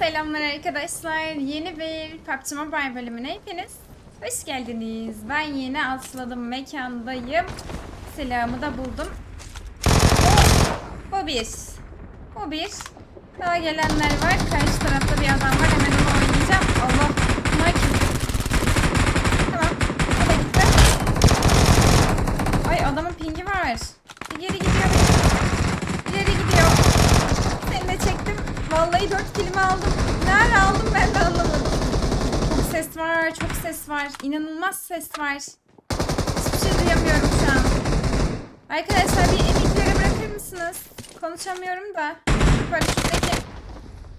Selamlar arkadaşlar. Yeni bir PUBG Mobile bölümüne hepiniz hoş geldiniz. Ben yeni atladım mekandayım. Silahımı da buldum. Bu bir. Bu bir. Daha gelenler var. Karşı tarafta bir adam var. Hemen onu oynayacağım. Allah. Bunlar kim? Tamam. O da gitti. Ay adamın pingi var. İleri gidiyor. İleri gidiyor. Seni de çektim. Vallahi dört kelime aldım. Nerede aldım ben de anlamadım. Çok ses var, çok ses var. İnanılmaz ses var. Hiçbir şey duyamıyorum şu an. Arkadaşlar bir emekleri bırakır mısınız? Konuşamıyorum da. Paraşütteki...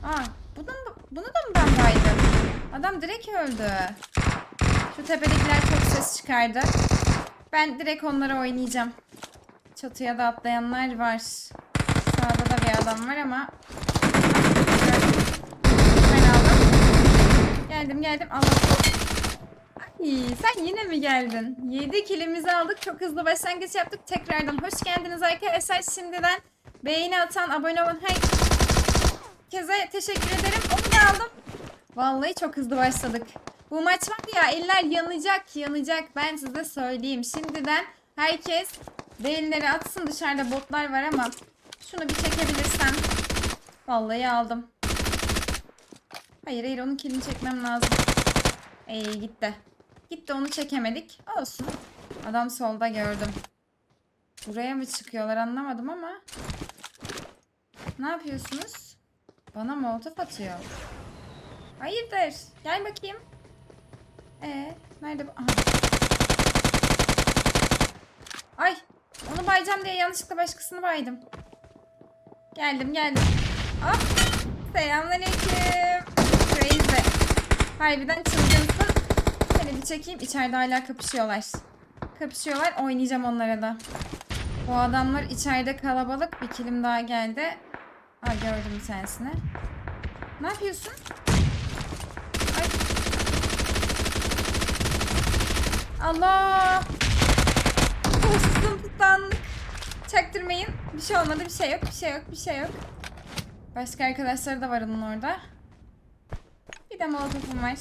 Aa, bunu, mu- bunu da mı ben? Adam direkt öldü. Şu tepedekiler çok ses çıkardı. Ben direkt onlara oynayacağım. Çatıya da atlayanlar var. Sağda da bir adam var ama ben aldım. Geldim geldim aldım. Ay, sen yine mi geldin? 7 kilimizi aldık. Çok hızlı başlangıç yaptık. Tekrardan hoş geldiniz arkadaşlar. Şimdiden beğeni atan, abone olun. Herkese teşekkür ederim. Onu da aldım. Vallahi çok hızlı başladık. Bu maç var ya eller yanacak yanacak ben size söyleyeyim. Şimdiden herkes beğenileri atsın dışarıda botlar var ama şunu bir çekebilirsem. Vallahi aldım. Hayır hayır onun kilini çekmem lazım. Ey gitti. Gitti onu çekemedik. Olsun. Adam solda gördüm. Buraya mı çıkıyorlar anlamadım ama. Ne yapıyorsunuz? Bana molotof atıyor. Hayırdır? Gel bakayım. Ee, nerede bu? Aha. Ay, onu bayacağım diye yanlışlıkla başkasını baydım. Geldim, geldim. Hop. Selamünaleyküm. Harbiden çılgınsın. Seni bir çekeyim. İçeride hala kapışıyorlar. Kapışıyorlar. Oynayacağım onlara da. Bu adamlar içeride kalabalık. Bir kilim daha geldi. Aa gördüm bir. Ne yapıyorsun? Ay. Allah! Hırsızım tutandık. Çaktırmayın. Bir şey olmadı, bir şey yok, bir şey yok, bir şey yok. Başka arkadaşları da var onun orada. De molotofum var.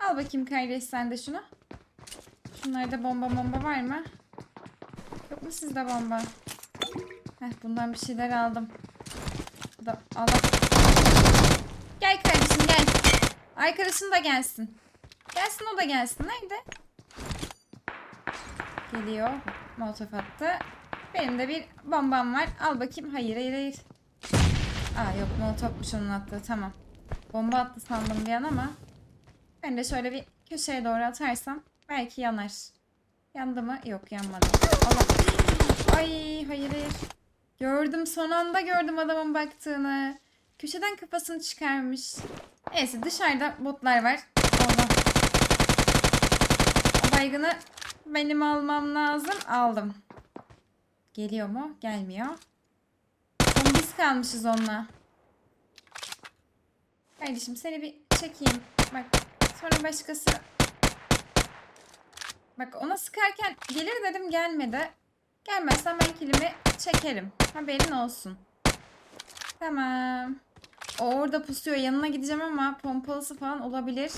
Al bakayım kardeş sen de şunu. Şunlarda bomba bomba var mı? Yok mu sizde bomba? Heh, bundan bir şeyler aldım. Bu da Allah. Gel kardeşim gel. Arkadaşın da gelsin. Gelsin o da gelsin. Nerede? Geliyor. Molotof attı. Benim de bir bombam var. Al bakayım. Hayır hayır hayır. Aa yok molotofmuş onun attığı. Tamam. Bomba attı sandım bir an ama. Ben de şöyle bir köşeye doğru atarsam belki yanar. Yandı mı? Yok yanmadı. Allah. Ay hayır. Gördüm son anda gördüm adamın baktığını. Köşeden kafasını çıkarmış. Neyse dışarıda botlar var. Allah. Baygını benim almam lazım. Aldım. Geliyor mu? Gelmiyor. Biz kalmışız onunla. Kardeşim seni bir çekeyim. Bak sonra başkası. Bak ona sıkarken gelir dedim gelmedi. Gelmezsen ben kilimi çekerim. Haberin olsun. Tamam. O orada pusuyor. Yanına gideceğim ama pompalısı falan olabilir.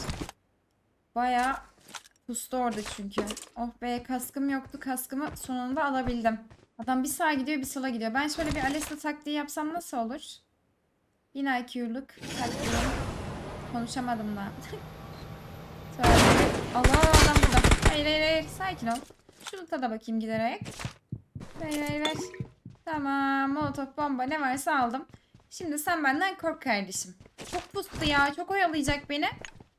Baya pustu orada çünkü. Oh be kaskım yoktu. Kaskımı sonunda alabildim. Adam bir sağa gidiyor bir sola gidiyor. Ben şöyle bir Alesta taktiği yapsam nasıl olur? 1000 IQ'luk taktiğim. Konuşamadım da. Allah adam burada. Hayır hayır hayır. Sakin ol. Şunu da bakayım giderek. Ver ver ver. Tamam molotof bomba ne varsa aldım. Şimdi sen benden kork kardeşim. Çok pustu ya. Çok oyalayacak beni.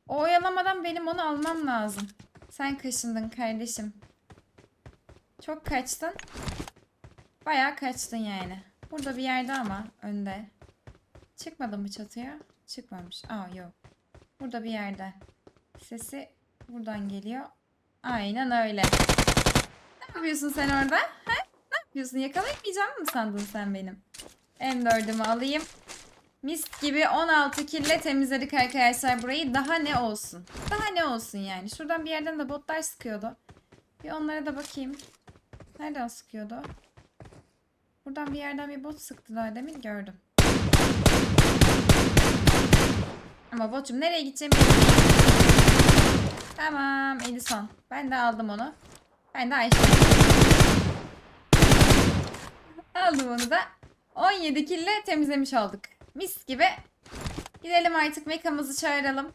O oyalamadan benim onu almam lazım. Sen kaşındın kardeşim. Çok kaçtın. Bayağı kaçtın yani. Burada bir yerde ama önde. Çıkmadı mı çatıya? Çıkmamış. Aa yok. Burada bir yerde. Sesi buradan geliyor. Aynen öyle. Ne yapıyorsun sen orada? He? Ne yapıyorsun? Yakalayamayacağım mı sandın sen benim? M4'ümü alayım. Mis gibi 16 kille temizledik arkadaşlar burayı. Daha ne olsun? Daha ne olsun yani? Şuradan bir yerden de botlar sıkıyordu. Bir onlara da bakayım. Nereden sıkıyordu? Buradan bir yerden bir bot sıktı daha demin gördüm. Ama boçum nereye gideceğim? Tamam Edison. Ben de aldım onu. Ben de Ayşe. Aldım onu da. 17 kille temizlemiş olduk. Mis gibi. Gidelim artık mekamızı çağıralım.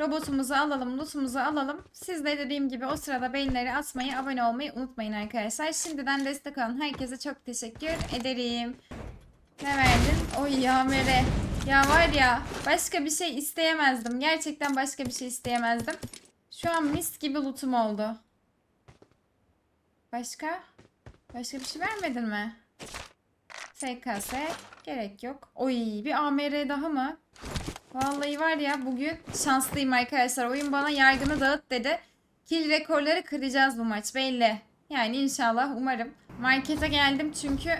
Robotumuzu alalım, lootumuzu alalım. Siz de dediğim gibi o sırada beğenileri atmayı, abone olmayı unutmayın arkadaşlar. Şimdiden destek olan herkese çok teşekkür ederim. Ne verdin? Oy ya Mere. Ya var ya başka bir şey isteyemezdim. Gerçekten başka bir şey isteyemezdim. Şu an mis gibi lootum oldu. Başka? Başka bir şey vermedin mi? SKS gerek yok. Oy bir AMR daha mı? Vallahi var ya bugün şanslıyım arkadaşlar. Oyun bana yargını dağıt dedi. Kill rekorları kıracağız bu maç belli. Yani inşallah umarım. Markete geldim çünkü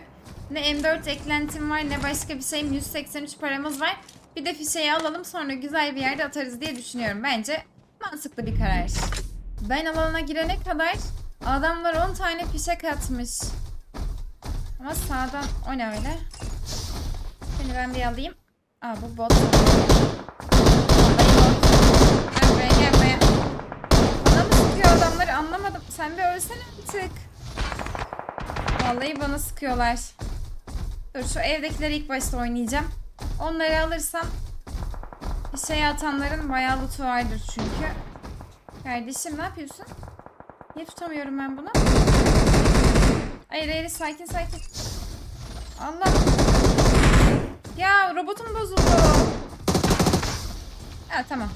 ne M4 eklentim var ne başka bir şeyim. 183 paramız var. Bir de fişeyi alalım sonra güzel bir yerde atarız diye düşünüyorum. Bence mantıklı bir karar. Ben alana girene kadar adamlar 10 tane fişek atmış. Ama sağdan o ne öyle? Seni ben bir alayım. Aa bu bot. Gel. Bana mı sıkıyor adamları anlamadım. Sen bir ölsene artık. Vallahi bana sıkıyorlar. Dur şu evdekileri ilk başta oynayacağım. Onları alırsam şey atanların bayağı lootu vardır çünkü. Kardeşim ne yapıyorsun? Niye tutamıyorum ben bunu? Hayır hayır sakin sakin. Allah. Ya robotum bozuldu. Ha tamam.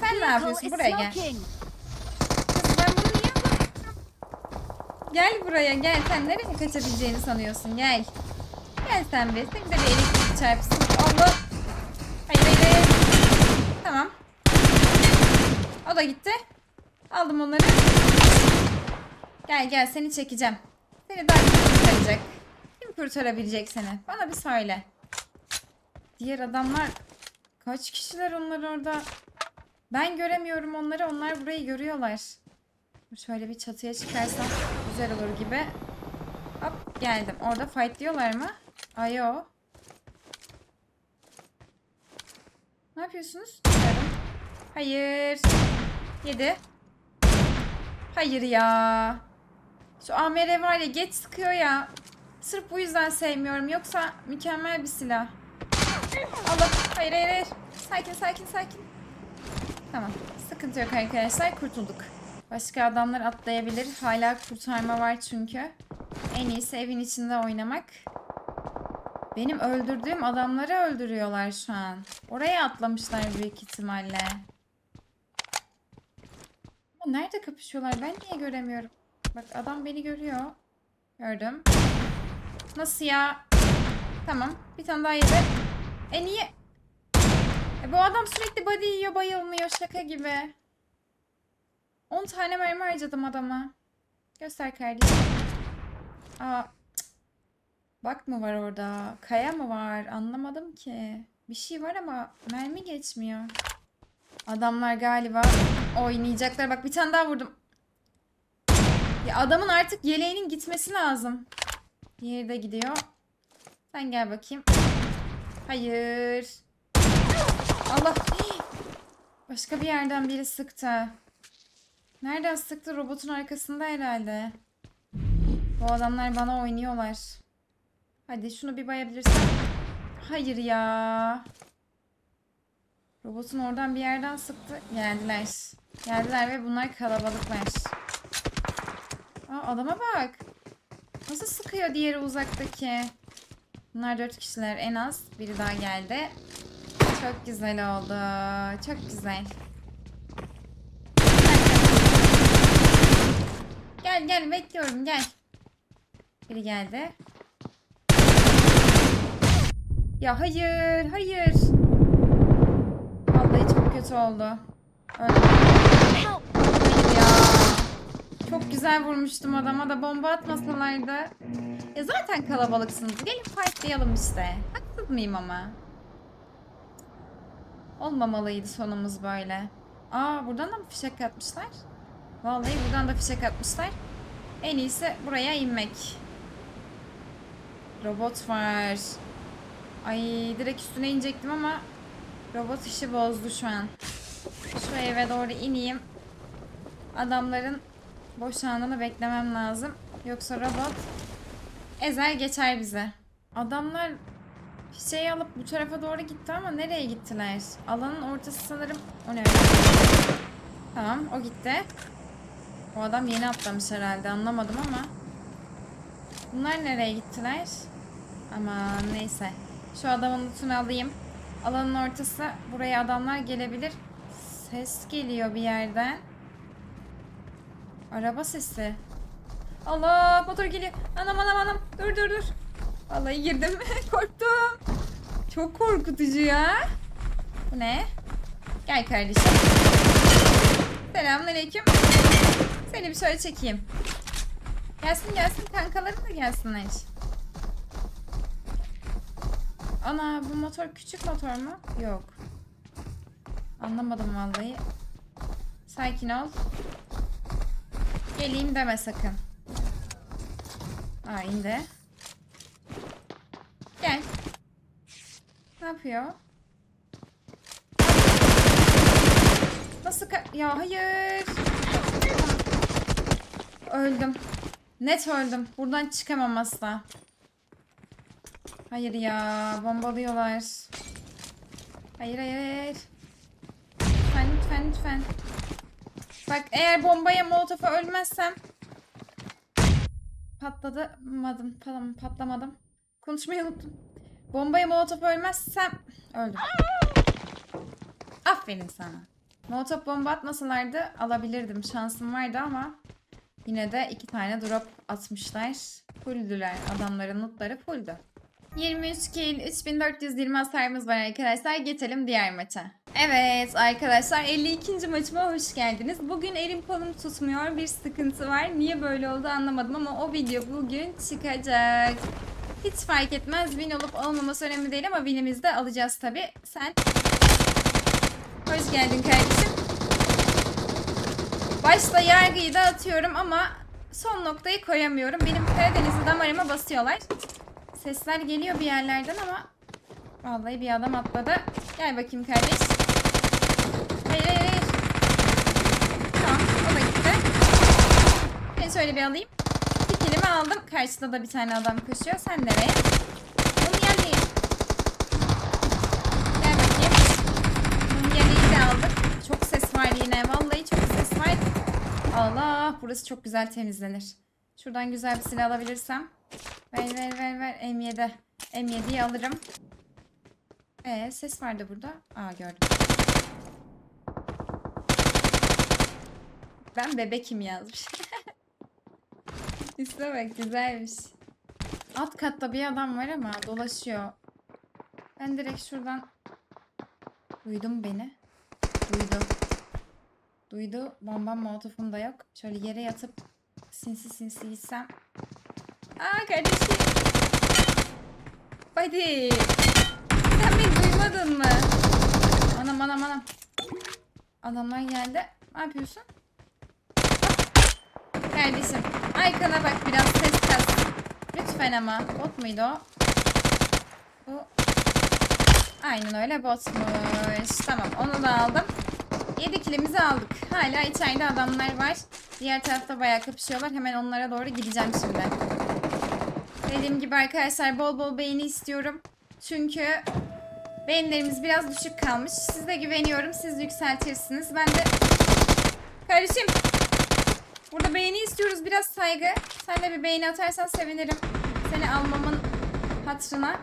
Sen ne yapıyorsun? Buraya gel. Gel buraya gel. Sen nereye kaçabileceğini sanıyorsun? Gel. Gel sen bir. Seni de bir elektrik çarpsın. Allah. Hayır hayır. Tamam. O da gitti. Aldım onları. Gel gel seni çekeceğim. Seni daha kim kurtaracak? Kim kurtarabilecek seni? Bana bir söyle. Diğer adamlar kaç kişiler onlar orada? Ben göremiyorum onları. Onlar burayı görüyorlar. Şöyle bir çatıya çıkarsam güzel olur gibi. Hop geldim. Orada fight diyorlar mı? Ayo. Ne yapıyorsunuz? Hayır. Yedi. Hayır ya. Şu AMR var ya geç sıkıyor ya. Sırf bu yüzden sevmiyorum. Yoksa mükemmel bir silah. Allah. Hayır hayır hayır. Sakin sakin sakin. Tamam. Sıkıntı yok arkadaşlar. Kurtulduk. Başka adamlar atlayabilir. Hala kurtarma var çünkü. En iyisi evin içinde oynamak. Benim öldürdüğüm adamları öldürüyorlar şu an. Oraya atlamışlar büyük ihtimalle. Ama nerede kapışıyorlar? Ben niye göremiyorum? Bak adam beni görüyor. Gördüm. Nasıl ya? Tamam. Bir tane daha yedi. E niye? E bu adam sürekli body yiyor bayılmıyor şaka gibi. 10 tane mermi harcadım adama. Göster kardeşim. Aa. Bak mı var orada? Kaya mı var? Anlamadım ki. Bir şey var ama mermi geçmiyor. Adamlar galiba oynayacaklar. Bak bir tane daha vurdum. Ya adamın artık yeleğinin gitmesi lazım. Diğeri de gidiyor. Sen gel bakayım. Hayır. Allah. Başka bir yerden biri sıktı. Nereden sıktı? Robotun arkasında herhalde. Bu adamlar bana oynuyorlar. Hadi şunu bir bayabilirsem. Hayır ya. Robotun oradan bir yerden sıktı. Geldiler. Geldiler ve bunlar kalabalıklar. Aa, adama bak. Nasıl sıkıyor diğeri uzaktaki. Bunlar dört kişiler en az. Biri daha geldi. Çok güzel oldu. Çok güzel. Gel gel bekliyorum gel. Biri geldi. Ya hayır hayır. Vallahi çok kötü oldu. Öldüm. Ya. Çok güzel vurmuştum adama da bomba atmasalardı. Ya zaten kalabalıksınız. Gelin fightlayalım işte. Haksız mıyım ama? Olmamalıydı sonumuz böyle. Aa buradan da mı fişek atmışlar? Vallahi buradan da fişek atmışlar. En iyisi buraya inmek. Robot var. Ay direkt üstüne inecektim ama robot işi bozdu şu an. Şu eve doğru ineyim. Adamların boşanını beklemem lazım. Yoksa robot ezer geçer bize. Adamlar şey alıp bu tarafa doğru gitti ama nereye gittiler? Alanın ortası sanırım. O ne? Tamam o gitti. O adam yeni atlamış herhalde anlamadım ama. Bunlar nereye gittiler? Aman neyse. Şu adamın lootunu alayım. Alanın ortası. Buraya adamlar gelebilir. Ses geliyor bir yerden. Araba sesi. Allah motor geliyor. Anam anam anam. Dur dur dur. Vallahi girdim. Korktum. Çok korkutucu ya. Bu ne? Gel kardeşim. Selamünaleyküm. Seni bir şöyle çekeyim. Gelsin gelsin kankalarım da gelsinler. Ana bu motor küçük motor mu? Yok. Anlamadım vallahi. Sakin ol. Geleyim deme sakın. Aa indi. Gel. Ne yapıyor? Nasıl ka- Ya hayır. Öldüm. Net öldüm. Buradan çıkamam asla. Hayır ya. Bombalıyorlar. Hayır hayır. Lütfen lütfen lütfen. Bak eğer bombaya molotofa ölmezsem patlamadım tamam patlamadım. Konuşmayı unuttum. Bombaya molotofa ölmezsem öldüm. Aferin sana. Molotof bomba atmasalardı alabilirdim. Şansım vardı ama yine de iki tane drop atmışlar. Fulldüler. Adamların lootları fulldü. 23 kill, 3420 hasarımız var arkadaşlar. Geçelim diğer maça. Evet arkadaşlar 52. maçıma hoş geldiniz. Bugün elim kolum tutmuyor. Bir sıkıntı var. Niye böyle oldu anlamadım ama o video bugün çıkacak. Hiç fark etmez. Win olup olmaması önemli değil ama win'imizi de alacağız tabi. Sen hoş geldin kardeşim. Başta yargıyı da atıyorum ama son noktayı koyamıyorum. Benim Karadeniz'i damarıma basıyorlar. Sesler geliyor bir yerlerden ama vallahi bir adam atladı. Gel bakayım kardeş. Hayır hayır hayır. Tamam o da gitti. Ben şöyle bir alayım. Bir kelime aldım. Karşıda da bir tane adam koşuyor. Sen nereye? Onu yerleyin. Gel bakayım. Onu yerleyi de aldık. Çok ses var yine. Vallahi çok. Allah burası çok güzel temizlenir. Şuradan güzel bir silah alabilirsem. Ver ver ver ver M7. M7'yi alırım. Ee ses vardı burada. Aa gördüm. Ben bebekim yazmış. İsme bak güzelmiş. Alt katta bir adam var ama dolaşıyor. Ben direkt şuradan duydum beni. Duydu. Duydu. Bombam molotofum da yok. Şöyle yere yatıp sinsi sinsi gitsem. Aa kardeşim. Hadi. Sen beni duymadın mı? Anam anam anam. Adamlar geldi. Ne yapıyorsun? Hop. Kardeşim. Arkana bak biraz ses kas. Lütfen ama. Bot muydu o? Bu. Aynen öyle botmuş. Tamam onu da aldım. 7 kilimizi aldık. Hala içeride adamlar var. Diğer tarafta bayağı kapışıyorlar. Hemen onlara doğru gideceğim şimdi. Dediğim gibi arkadaşlar bol bol beğeni istiyorum. Çünkü beğenilerimiz biraz düşük kalmış. Size güveniyorum. Siz yükseltirsiniz. Ben de... Kardeşim. Burada beğeni istiyoruz. Biraz saygı. Sen de bir beğeni atarsan sevinirim. Seni almamın hatırına.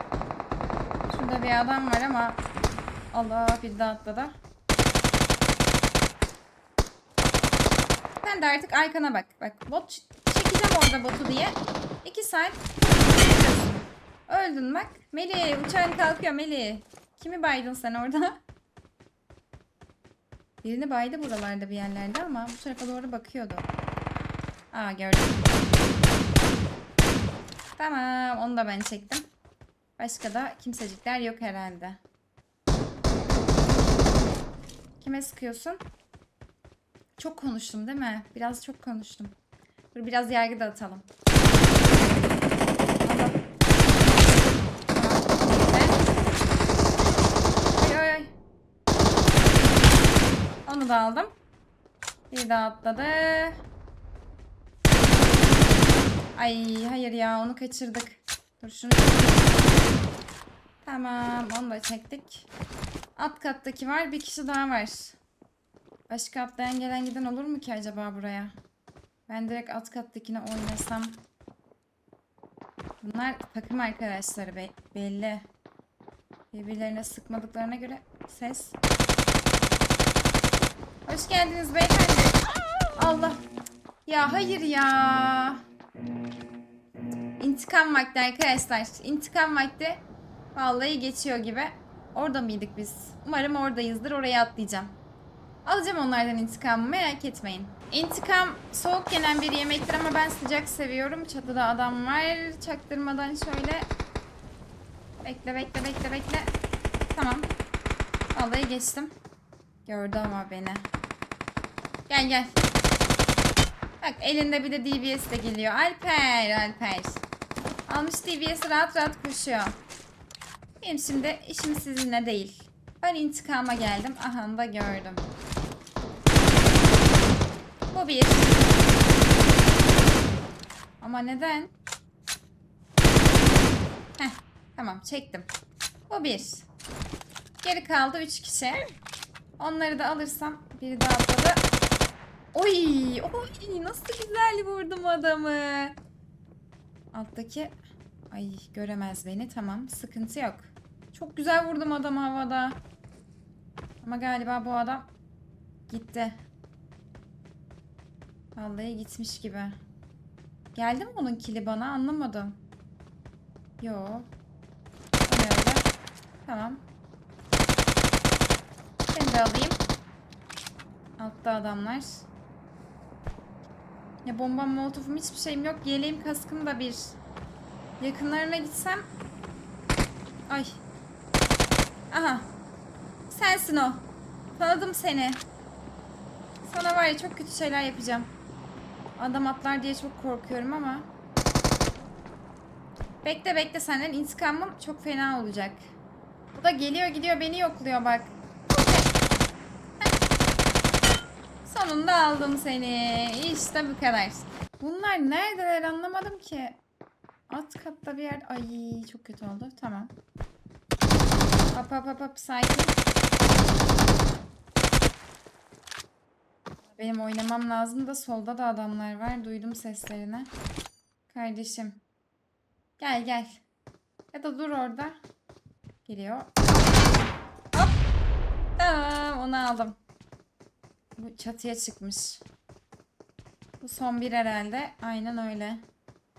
Şurada bir adam var ama... Allah bir daha atladı. Sen de artık arkana bak. Bak bot çekeceğim orada botu diye. 2 saat. Öldün bak. Melih uçağın kalkıyor Melih. Kimi baydın sen orada? Birini baydı buralarda bir yerlerde ama bu tarafa doğru bakıyordu. Aa gördüm. Tamam onu da ben çektim. Başka da kimsecikler yok herhalde. Kime sıkıyorsun? Çok konuştum değil mi? Biraz çok konuştum. Dur biraz yergi de atalım. Onu da aldım. Bir daha atladı. Ay hayır ya onu kaçırdık. Dur şunu. Tamam onu da çektik. Alt kattaki var. Bir kişi daha var. Başka atlayan gelen giden olur mu ki acaba buraya? Ben direkt alt kattakine oynasam. Bunlar takım arkadaşları be- belli. Birbirlerine sıkmadıklarına göre ses. Hoş geldiniz beyefendi. Allah. Ya hayır ya. İntikam vakti arkadaşlar. İntikam vakti vallahi geçiyor gibi. Orada mıydık biz? Umarım oradayızdır. Oraya atlayacağım. Alacağım onlardan intikamı merak etmeyin. İntikam soğuk yenen bir yemektir ama ben sıcak seviyorum. Çatıda adam var. Çaktırmadan şöyle. Bekle bekle bekle bekle. Tamam. Vallahi geçtim. Gördü ama beni. Gel gel. Bak elinde bir de DBS de geliyor. Alper Alper. Almış DBS'i rahat rahat koşuyor. Benim şimdi işim sizinle değil. Ben intikama geldim. Aha da gördüm. Bu bir. Ama neden? Heh, tamam çektim. Bu bir. Geri kaldı üç kişi. Onları da alırsam biri daha atladı. Oy, oy nasıl güzel vurdum adamı. Alttaki ay göremez beni. Tamam, sıkıntı yok. Çok güzel vurdum adamı havada. Ama galiba bu adam gitti. Vallahi gitmiş gibi. Geldi mi onun kili bana? Anlamadım. Yo. Tamam. Seni de alayım. Altta adamlar. Ya bombam molotofum hiçbir şeyim yok. Yeleğim kaskım da bir. Yakınlarına gitsem. Ay. Aha. Sensin o. Tanıdım seni. Sana var ya çok kötü şeyler yapacağım. Adam atlar diye çok korkuyorum ama. Bekle bekle senden intikamım çok fena olacak. Bu da geliyor gidiyor beni yokluyor bak. Sonunda aldım seni. İşte bu kadar. Bunlar neredeler anlamadım ki. Alt katta bir yer. Ay çok kötü oldu. Tamam. Hop hop hop hop sakin. Benim oynamam lazım da solda da adamlar var. Duydum seslerini. Kardeşim. Gel gel. Ya da dur orada. Geliyor. Hop. Tamam onu aldım. Bu çatıya çıkmış. Bu son bir herhalde. Aynen öyle.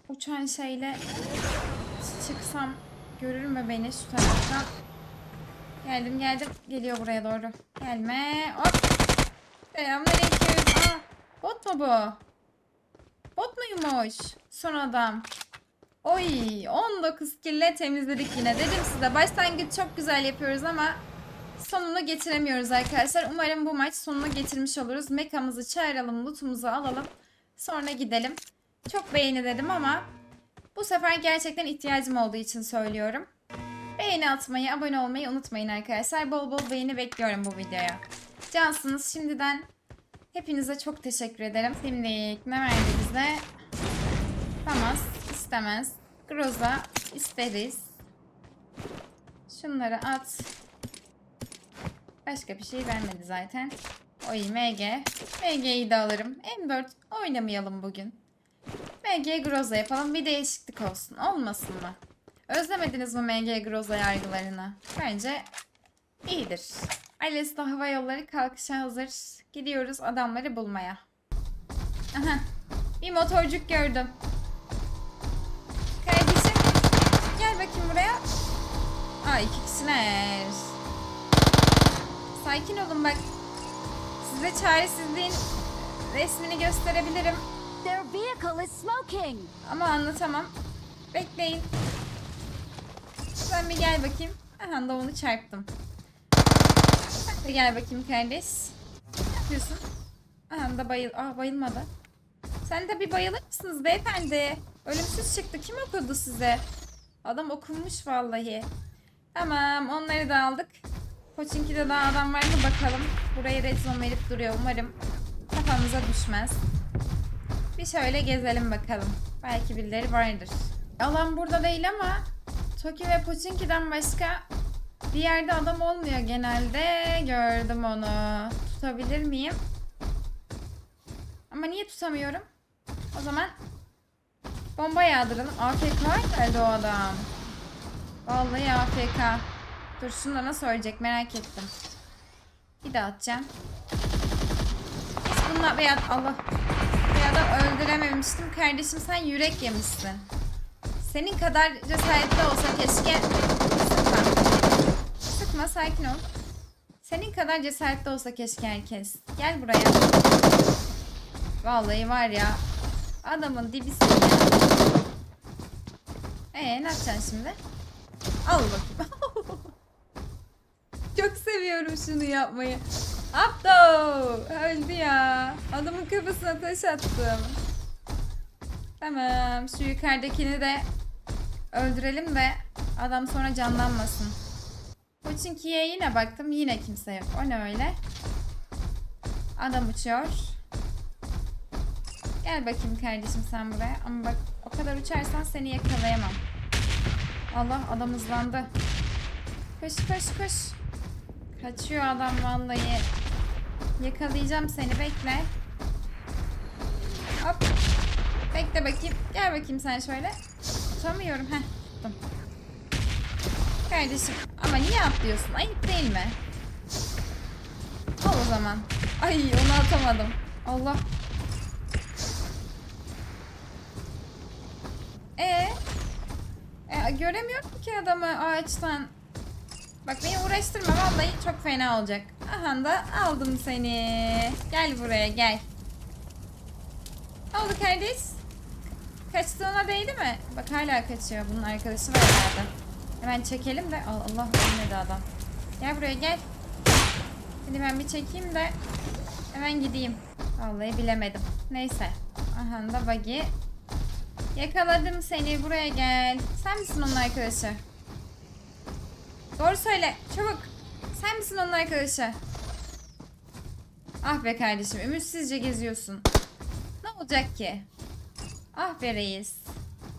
Uçan şeyle çıksam görür mü beni şu taraftan? Geldim geldim. Geliyor buraya doğru. Gelme. Hop. Selamünaleyküm. Bot mu bu? Bot muymuş? Son adam. Oy 19 kille temizledik yine. Dedim size başlangıç çok güzel yapıyoruz ama sonunu getiremiyoruz arkadaşlar. Umarım bu maç sonunu getirmiş oluruz. Mekamızı çağıralım, lootumuzu alalım. Sonra gidelim. Çok beğeni dedim ama bu sefer gerçekten ihtiyacım olduğu için söylüyorum. Beğeni atmayı, abone olmayı unutmayın arkadaşlar. Bol bol beğeni bekliyorum bu videoya. Cansınız şimdiden hepinize çok teşekkür ederim. Şimdi ne verdi bize? Famas istemez. Groza isteriz. Şunları at. Başka bir şey vermedi zaten. Oy MG. MG'yi de alırım. M4 oynamayalım bugün. MG Groza yapalım. Bir değişiklik olsun. Olmasın mı? Özlemediniz mi MG Groza yargılarını? Bence iyidir. Alesta Hava Yolları kalkışa hazır. Gidiyoruz adamları bulmaya. Aha. Bir motorcuk gördüm. Kardeşim. Gel bakayım buraya. Aa iki kişiler. Sakin olun bak. Size çaresizliğin resmini gösterebilirim. Their vehicle is smoking. Ama anlatamam. Bekleyin. Sen bir gel bakayım. Aha da onu çarptım. Gel bakayım kardeş. Ne yapıyorsun? Aha da bayıl... Aa bayılmadı. Sen de bir bayılır mısınız beyefendi? Ölümsüz çıktı. Kim okudu size? Adam okunmuş vallahi. Tamam onları da aldık. Koçinki'de daha adam var mı bakalım. Burayı red zone verip duruyor. Umarım kafamıza düşmez. Bir şöyle gezelim bakalım. Belki birileri vardır. Alan burada değil ama Toki ve Pochinki'den başka bir yerde adam olmuyor genelde. Gördüm onu. Tutabilir miyim? Ama niye tutamıyorum? O zaman bomba yağdıralım. AFK geldi o adam. Vallahi AFK. Dur şunu da nasıl ölecek merak ettim. Bir daha atacağım. Hiç bununla veya Allah. Bir adam öldürememiştim. Kardeşim sen yürek yemişsin. Senin kadar cesaretli olsa keşke. Sıkma sakin ol. Senin kadar cesaretli olsa keşke herkes. Gel buraya. Vallahi var ya. Adamın dibisin ya. Ee ne yapacaksın şimdi? Al bakayım. Çok seviyorum şunu yapmayı. Apto! Öldü ya. Adamın kafasına taş attım. Tamam. Şu yukarıdakini de öldürelim de adam sonra canlanmasın. Koçinki'ye yine baktım. Yine kimse yok. O ne öyle? Adam uçuyor. Gel bakayım kardeşim sen buraya. Ama bak o kadar uçarsan seni yakalayamam. Allah adam hızlandı. Koş koş koş. Kaçıyor adam vallahi. Yakalayacağım seni bekle. Hop. Bekle bakayım. Gel bakayım sen şöyle. Tutamıyorum. Heh tuttum. Kardeşim ama niye atlıyorsun? Ayıp değil mi? Al o zaman. Ay onu atamadım. Allah. E, e göremiyorum ki adamı ağaçtan. Bak beni uğraştırma vallahi çok fena olacak. Aha da aldım seni. Gel buraya gel. Oldu kardeş? Kaçtığına değdi mi? Bak hala kaçıyor. Bunun arkadaşı var herhalde. Hemen çekelim de. Al Allah ölmedi adam. Gel buraya gel. Seni ben bir çekeyim de hemen gideyim. Vallahi bilemedim. Neyse. Aha da buggy. Yakaladım seni. Buraya gel. Sen misin onun arkadaşı? Doğru söyle. Çabuk. Sen misin onun arkadaşı? Ah be kardeşim. Ümitsizce geziyorsun. Ne olacak ki? Ah be reis.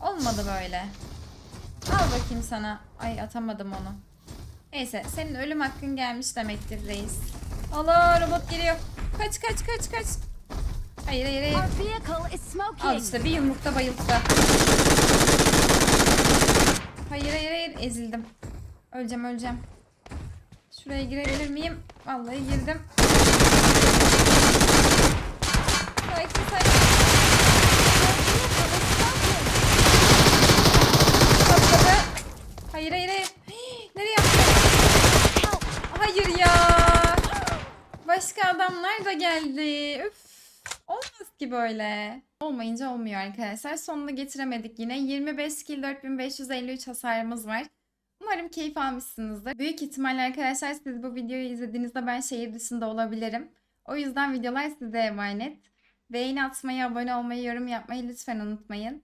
Olmadı böyle. Al bakayım sana. Ay atamadım onu. Neyse senin ölüm hakkın gelmiş demektir reis. Allah robot geliyor. Kaç kaç kaç kaç. Hayır hayır hayır. Al işte bir yumrukta bayılttı. Hayır hayır hayır ezildim. Öleceğim öleceğim. Şuraya girebilir miyim? Vallahi girdim. Sakin sakin. Hayır hayır hayır. Nereye yaptın? Hayır ya. Başka adamlar da geldi. Üf. Olmaz ki böyle. Olmayınca olmuyor arkadaşlar. Sonunu getiremedik yine. 25 kill 4553 hasarımız var. Umarım keyif almışsınızdır. Büyük ihtimalle arkadaşlar siz bu videoyu izlediğinizde ben şehir dışında olabilirim. O yüzden videolar size emanet. Beğeni atmayı, abone olmayı, yorum yapmayı lütfen unutmayın.